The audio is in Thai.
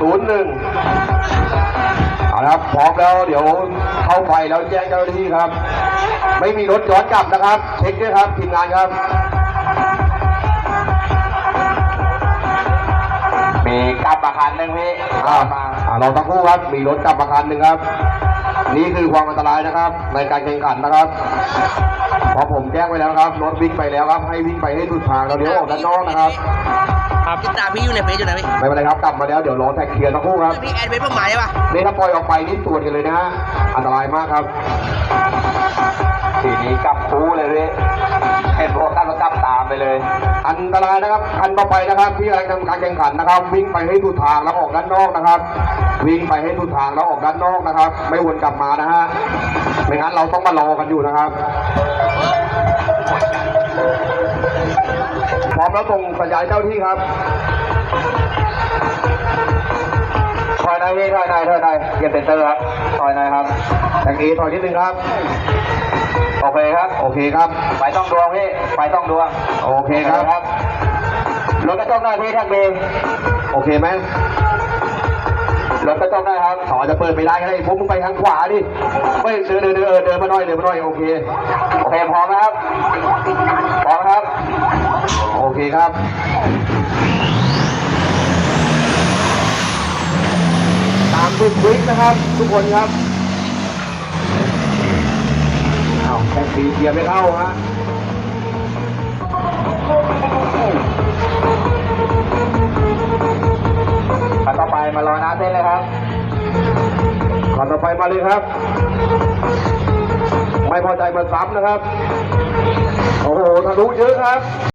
ศูนย์หนึ่งเอาละครับพร้อมแล้วเดี๋ยวเข้าไปแล้วแจ้งเจ้าหน้าที่ครับ ไม่มีรถย้อนกลับนะครับ เช็คด้วยครับทีมงานครับ มีกลับมาคันหนึ่งพี่อ่าอ่า เราทั้งคู่ครับมีรถกลับมาคันหนึ่งครับ นี่คือความอันตรายนะครับ ในการแข่งขันนะครับเพอผมแจ้งไปแล้วครับรถวิ่งไปแล้วครับ ให้วิ่งไปให้สุดทางเราเดี๋ยวออกด้านนอกนะครับติดตามพี่อยู่ในเฟซอยู่นะพี่ไม่เป็นไรครับกลับมาแล้วเดี๋ยวรอแท็กเคลียร์ทั้งคู่ครับพี่แอดเฟซเพิ่มหมายใช่ปะนี่ถ้าปล่อยออกไปนี่สวนกันเลยนะฮะอันตรายมากครับทีนี้กลับคูเลยพี่เห็นพวกท่านก็กลับตามไปเลย อันตรายนะครับคันต่อไปนะครับ ที่กำลังทำการแข่งขันนะครับ วิ่งไปให้สุดทางแล้วออกด้านนอกนะครับ วิ่งไปให้สุดทางแล้วออกด้านนอกนะครับ ไม่วนกลับมานะฮะไม่งั้นเราต้องมารอกันอยู่นะครับพร้อมแล้วส่งสัญญาณเจ้าที่ครับถอยน่อยพี่ถอยน่อยถอยน่อยเหยียบเซ็นเตอร์ครับถอยน่อยครับแท็กเอถอยนิดนึงครับ โอเคครับ เคครับไปต้องดวงพี่ไปต้องดวงโอเคครับครับรถกระจกหน้าพี่แท็กเบย์โอเคไหมรถกระจกหน้าครับถอจะเปิดไม่ได้ก็ได้ผมมึงไปทางขวาดิไม่เดินเดินเดินเออเดินมาหน่อยเดินมาหน่อยโอเคโอเคพร้อมนะครับพร้อมนะครับ โอเคครับตามทุกวิกนะครับ ทุกคนครับ ที่เกียร์ไม่เข้าฮะคันต่อไปมารอหน้าเต้นเลยครับก่อนต่อไปมาเลยครับ ไม่พอใจมาซ้ำนะครับ โอ้โหทะลุเยอะครับ